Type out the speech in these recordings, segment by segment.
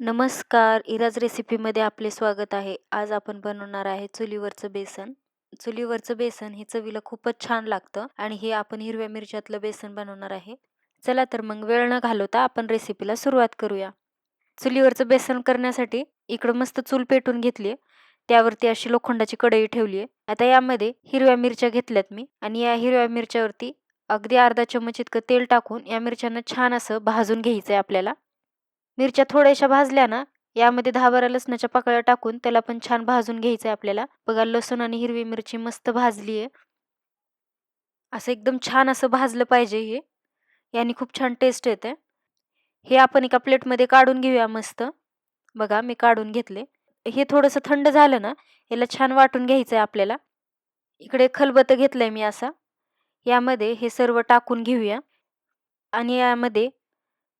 नमस्कार इराज रेसिपीमध्ये आपले स्वागत आहे. आज आपण बनवणार आहे चुलीवरचं बेसन. चुलीवरचं बेसन हे चवीला खूपच छान लागतं आणि हे आपण हिरव्या मिरच्यातलं बेसन बनवणार आहे. चला तर मग वेळ न घालवता आपण रेसिपीला सुरुवात करूया. चुलीवरचं बेसन करण्यासाठी इकडं मस्त चूल पेटून घेतली त्यावरती अशी लोखंडाची कढई ठेवली आहे आता यामध्ये हिरव्या मिरच्या घेतल्यात मी आणि या हिरव्या मिरच्यावरती अगदी अर्धा चमच इतकं तेल टाकून या मिरच्यांना छान असं भाजून घ्यायचं आहे आपल्याला. मिरच्या थोड्याशा भाजल्या ना यामध्ये दहा बारा लसणाच्या पाकळ्या टाकून त्याला पण छान भाजून घ्यायचं आहे आपल्याला. बघा लसूण आणि हिरवी मिरची मस्त भाजली आहे असं एकदम छान असं भाजलं पाहिजे हे. याने खूप छान टेस्ट येते. हे आपण एका प्लेटमध्ये काढून घेऊया मस्त. बघा मी काढून घेतले. हे थोडंसं थंड झालं ना याला छान वाटून घ्यायचं आहे आपल्याला. इकडे खलबत्त घेतलंय मी असा. यामध्ये हे सर्व टाकून घेऊया. आणि यामध्ये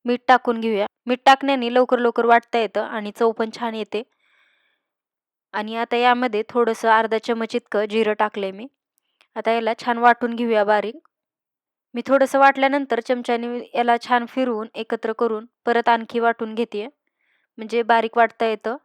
मीठ टाकून घेऊया. मीठ टाकण्याने लवकर लवकर वाटता येतं आणि चव पण छान येते. आणि आता यामध्ये थोडंसं अर्धा चमच इतकं जिरं टाकलंय मी. आता याला छान वाटून घेऊया बारीक. मी थोडंसं वाटल्यानंतर चमच्याने याला छान फिरवून एकत्र करून परत आणखी वाटून घेते म्हणजे बारीक वाटता येतं.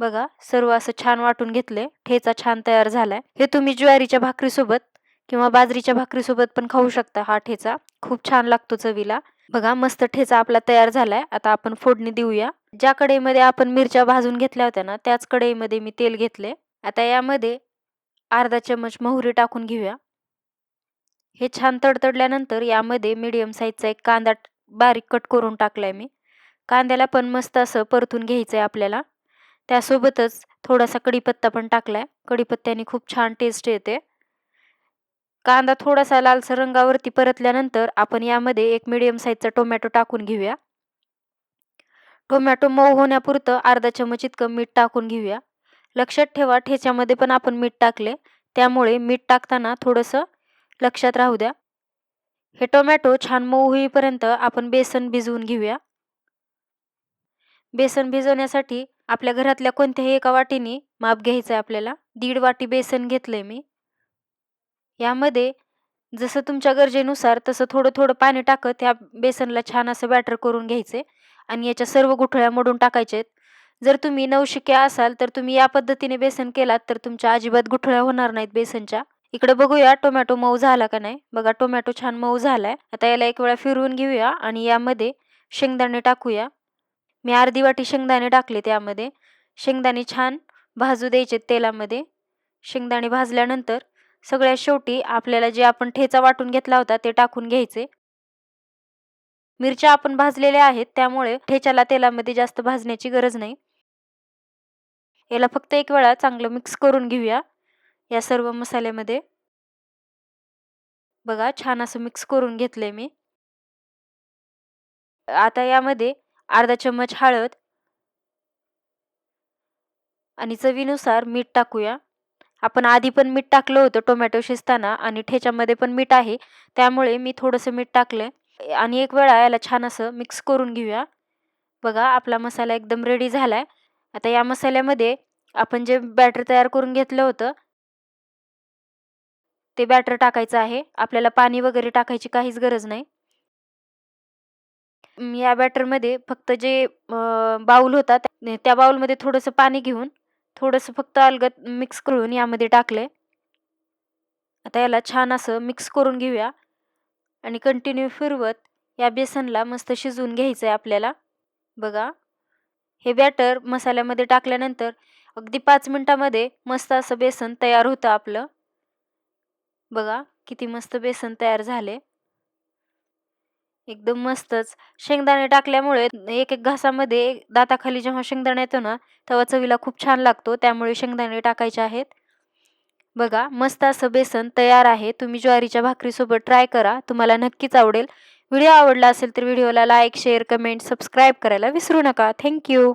बघा सर्व असं छान वाटून घेतले ठेचा छान तयार झालाय. हे तुम्ही ज्वारीच्या भाकरीसोबत किंवा बाजरीच्या भाकरीसोबत पण खाऊ शकता हा ठेचा. खूप छान लागतो चवीला. बघा मस्त ठेचा आपला तयार झालाय. आता आपण फोडणी देऊया. ज्या कढईमध्ये आपण मिरच्या भाजून घेतल्या होत्या ना त्याच कढईमध्ये मी तेल घेतले आता यामध्ये अर्धा चम्मच मोहरी टाकून घेऊया. हे छान तडतडल्यानंतर यामध्ये मीडियम साईजचा एक कांदा बारीक कट करून टाकलाय मी. कांद्याला पण मस्त असं परतून घ्यायचं आहे आपल्याला. त्यासोबतच थोडासा कढीपत्ता पण टाकलाय. कढीपत्त्याने खूप छान टेस्ट येते. कांदा थोडासा लालसर रंगावरती परतल्यानंतर आपण यामध्ये एक मिडियम साईजचा टोमॅटो टाकून घेऊया. टोमॅटो मऊ होण्यापुरतं अर्धा चमच इतकं मीठ टाकून घेऊया. लक्षात ठेवा ठेच्यामध्ये पण आपण मीठ टाकले. त्यामुळे मीठ टाकताना थोडंसं लक्षात राहू द्या. हे टोमॅटो छान मऊ होईपर्यंत आपण बेसन भिजवून घेऊया. बेसन भिजवण्यासाठी आपल्या घरातल्या कोणत्याही एका वाटीने माप घ्यायचं आहे आपल्याला. दीड वाटी बेसन घेतलं आहे मी. यामध्ये जसं तुमच्या गरजेनुसार तसं थोडं थोडं पाणी टाकत ह्या बेसनला छान असं बॅटर करून घ्यायचे आणि याच्या सर्व गुठळ्या मोडून टाकायचे जर तुम्ही नवशिक्या असाल तर तुम्ही या पद्धतीने बेसन केलात तर तुमच्या अजिबात गुठळ्या होणार नाहीत बेसनच्या. इकडे बघूया टोमॅटो मऊ झाला का नाही? बघा टोमॅटो छान मऊ झालाय. आता याला एक वेळा फिरवून घेऊया आणि यामध्ये शेंगदाणे टाकूया. मी अर्धी वाटी शेंगदाणे टाकले त्यामध्ये शेंगदाणे छान भाजू द्यायचे तेलामध्ये. शेंगदाणे भाजल्यानंतर सगळ्यात शेवटी आपल्याला जे आपण ठेचा वाटून घेतला होता ते टाकून घ्यायचे. मिरच्या आपण भाजलेल्या आहेत त्यामुळे ठेच्याला तेलामध्ये जास्त भाजण्याची गरज नाही. याला फक्त एक वेळा चांगलं मिक्स करून घेऊया या सर्व मसाल्यामध्ये. बघा छान असं मिक्स करून घेतलंय मी. आता यामध्ये अर्धा चम्मच हळद आणि चवीनुसार मीठ टाकूया. आपण आधी पण मीठ टाकलं होतं टोमॅटो शिजताना आणि ठेच्यामध्ये पण मीठ आहे. त्यामुळे मी थोडंसं मीठ टाकलं आणि एक वेळा याला छान असं मिक्स करून घेऊया. बघा आपला मसाला एकदम रेडी झाला आहे आता या मसाल्यामध्ये आपण जे बॅटर तयार करून घेतलं होतं ते बॅटर टाकायचं आहे. आपल्याला पाणी वगैरे टाकायची काहीच गरज नाही. या बॅटरमध्ये फक्त जे बाऊल होता त्या बाऊलमध्ये थोडंसं पाणी घेऊन थोडंसं फक्त अलगद मिक्स करून यामध्ये टाकले आता याला छान असं मिक्स करून घेऊया. आणि कंटिन्यू फिरवत या बेसनला मस्त शिजवून घ्यायचं आहे आपल्याला. बघा. हे बॅटर मसाल्यामध्ये टाकल्यानंतर अगदी पाच मिनटामध्ये मस्त असं बेसन तयार होतं आपलं. बघा किती मस्त बेसन तयार झाले एकदम मस्तच. शेंगदाणे टाकल्यामुळे एक एक घासामध्ये दाताखाली जेव्हा शेंगदाणा येतो ना तेव्हा चवीला खूप छान लागतो. त्यामुळे शेंगदाणे टाकायचे आहेत. बघा मस्त असं बेसन तयार आहे. तुम्ही ज्वारीच्या भाकरीसोबत ट्राय करा. तुम्हाला नक्कीच आवडेल. व्हिडिओ आवडला असेल तर व्हिडिओला लाईक शेअर कमेंट सबस्क्राईब करायला विसरू नका. थँक्यू